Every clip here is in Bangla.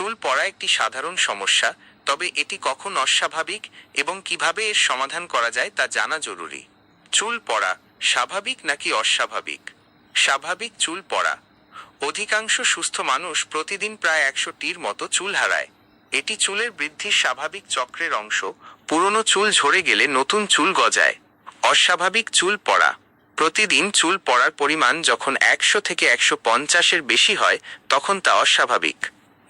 চুল পড়া একটি সাধারণ সমস্যা, তবে এটি কখন অস্বাভাবিক এবং কীভাবে এর সমাধান করা যায় তা জানা জরুরি। চুল পড়া স্বাভাবিক নাকি অস্বাভাবিক? স্বাভাবিক চুল পড়া। অধিকাংশ সুস্থ মানুষ প্রতিদিন প্রায় একশোটির মতো চুল হারায়। এটি চুলের বৃদ্ধির স্বাভাবিক চক্রের অংশ, পুরনো চুল ঝরে গেলে নতুন চুল গজায়। অস্বাভাবিক চুল পড়া। প্রতিদিন চুল পড়ার পরিমাণ যখন একশো থেকে একশো পঞ্চাশের বেশি হয়, তখন তা অস্বাভাবিক।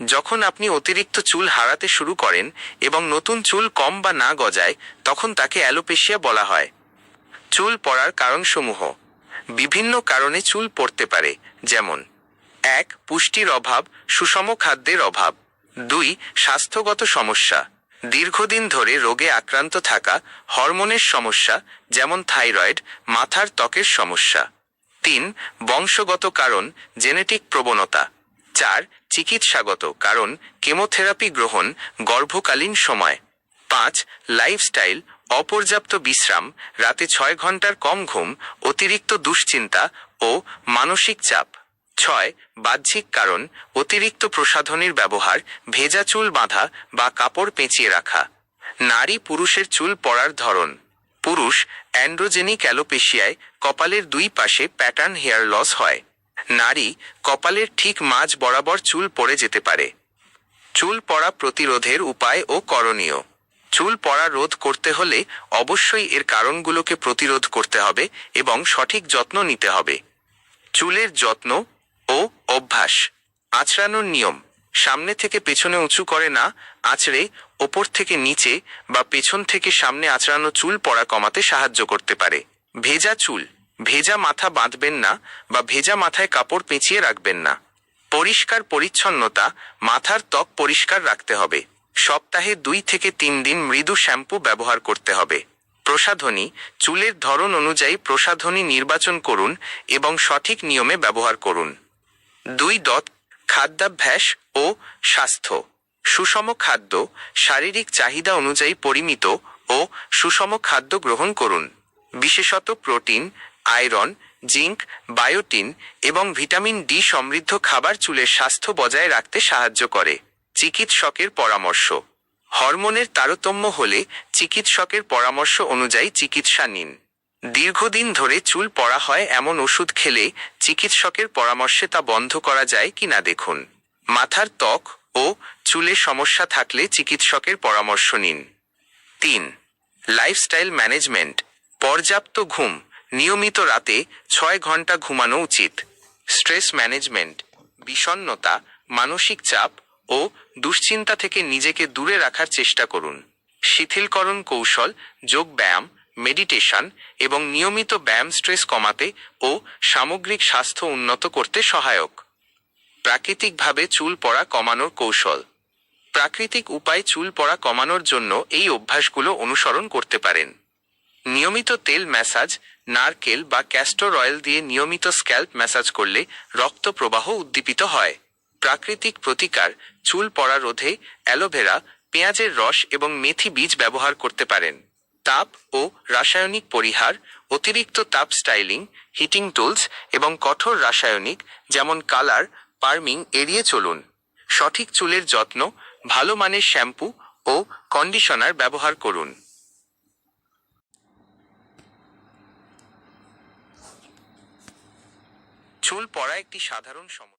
যখন আপনি অতিরিক্ত চুল হারাতে শুরু করেন এবং নতুন চুল কম বা না গজায়, তখন তাকে অ্যালোপেশিয়া বলা হয়। চুল পড়ার কারণসমূহ। বিভিন্ন কারণে চুল পড়তে পারে, যেমন এক, পুষ্টির অভাব, সুষম খাদ্যের অভাব। দুই, স্বাস্থ্যগত সমস্যা। দীর্ঘদিন ধরে রোগে আক্রান্ত থাকা হরমোনের সমস্যা, যেমন থাইরয়েড, মাথার ত্বকের সমস্যা। তিন, বংশগত কারণ, জেনেটিক প্রবণতা। চার চিকিৎসাগত কারণ কেমোথেরাপি গ্রহণ গর্ভকালীন সময়। পাঁচ, লাইফস্টাইল, অপর্যাপ্ত বিশ্রাম, রাতে ছয় ঘণ্টার কম ঘুম, অতিরিক্ত দুশ্চিন্তা ও মানসিক চাপ। ছয়, বাহ্যিক কারণ, অতিরিক্ত প্রসাধনীর ব্যবহার, ভেজা চুল বাঁধা বা কাপড় পেঁচিয়ে রাখা। নারী পুরুষের চুল পড়ার ধরন। পুরুষ অ্যান্ড্রোজেনিক অ্যালোপেশিয়ায় কপালের দুই পাশে প্যাটার্ন হেয়ার লস হয়। নারী কপালের ঠিক মাঝ বরাবর চুল পড়ে যেতে পারে। চুল পড়া প্রতিরোধের উপায় ও করণীয়। চুল পড়া রোধ করতে হলে অবশ্যই এর কারণগুলোকে প্রতিরোধ করতে হবে এবং সঠিক যত্ন নিতে হবে। চুলের যত্ন ও অভ্যাস। আঁচড়ানোর নিয়ম। সামনে থেকে পেছনে উঁচু করে না, আঁচড়ে ওপর থেকে নিচে বা পেছন থেকে সামনে আঁচড়ানো চুল পড়া কমাতে সাহায্য করতে পারে। ভেজা চুল। ভেজা মাথা বাঁধবেন না বা ভেজা মাথায় কাপড় পেঁচিয়ে রাখবেন না। পরিষ্কার পরিচ্ছন্নতা, মাথার ত্বক পরিষ্কার রাখতে হবে। সপ্তাহে দুই থেকে তিন দিন মৃদু শ্যাম্পু ব্যবহার করতে হবে। প্রসাধনী, চুলের ধরন অনুযায়ী প্রসাধনী নির্বাচন করুন এবং সঠিক নিয়মে ব্যবহার করুন। দুই দত, খাদ্যাভ্যাস ও স্বাস্থ্য। সুষম খাদ্য, শারীরিক চাহিদা অনুযায়ী পরিমিত ও সুষম খাদ্য গ্রহণ করুন। বিশেষত প্রোটিন আয়রন, জিঙ্ক, বায়োটিন এবং ভিটামিন ডি সমৃদ্ধ খাবার চুলের স্বাস্থ্য বজায় রাখতে সাহায্য করে। চিকিৎসকের পরামর্শ। হরমোনের তারতম্য হলে চিকিৎসকের পরামর্শ অনুযায়ী চিকিৎসা নিন। দীর্ঘদিন ধরে চুল পড়া হয় এমন ওষুধ খেলে চিকিৎসকের পরামর্শে তা বন্ধ করা যায় কিনা দেখুন। মাথার ত্বক ও চুলে সমস্যা থাকলে চিকিৎসকের পরামর্শ নিন। তিন, লাইফস্টাইল ম্যানেজমেন্ট। পর্যাপ্ত ঘুম। নিয়মিত রাতে ছয় ঘণ্টা ঘুমানো উচিত। স্ট্রেস ম্যানেজমেন্ট, বিষণ্ণতা, মানসিক চাপ ও দুশ্চিন্তা থেকে নিজেকে দূরে রাখার চেষ্টা করুন। শিথিলকরণ কৌশল, যোগ ব্যায়াম, মেডিটেশন এবং নিয়মিত ব্যায়াম স্ট্রেস কমাতে ও সামগ্রিক স্বাস্থ্য উন্নত করতে সহায়ক। প্রাকৃতিকভাবে চুল পড়া কমানোর কৌশল। প্রাকৃতিক উপায় চুল পড়া কমানোর জন্য এই অভ্যাসগুলো অনুসরণ করতে পারেন। নিয়মিত তেল ম্যাসাজ নারকেল বা ক্যাস্টর অয়েল দিয়ে নিয়মিত স্ক্যাল্প ম্যাসাজ করলে রক্ত প্রবাহ উদ্দীপিত হয়। প্রাকৃতিক প্রতিকার, চুল পড়া রোধে অ্যালোভেরা, পেঁয়াজের রস এবং মেথি বীজ ব্যবহার করতে পারেন। তাপ ও রাসায়নিক পরিহার, অতিরিক্ত তাপ স্টাইলিং হিটিং টুলস এবং কঠোর রাসায়নিক যেমন কালার, পার্মিং এড়িয়ে চলুন। সঠিক চুলের যত্ন, ভালো মানের শ্যাম্পু ও কন্ডিশনার ব্যবহার করুন। চুল পড়া একটি সাধারণ সমস্যা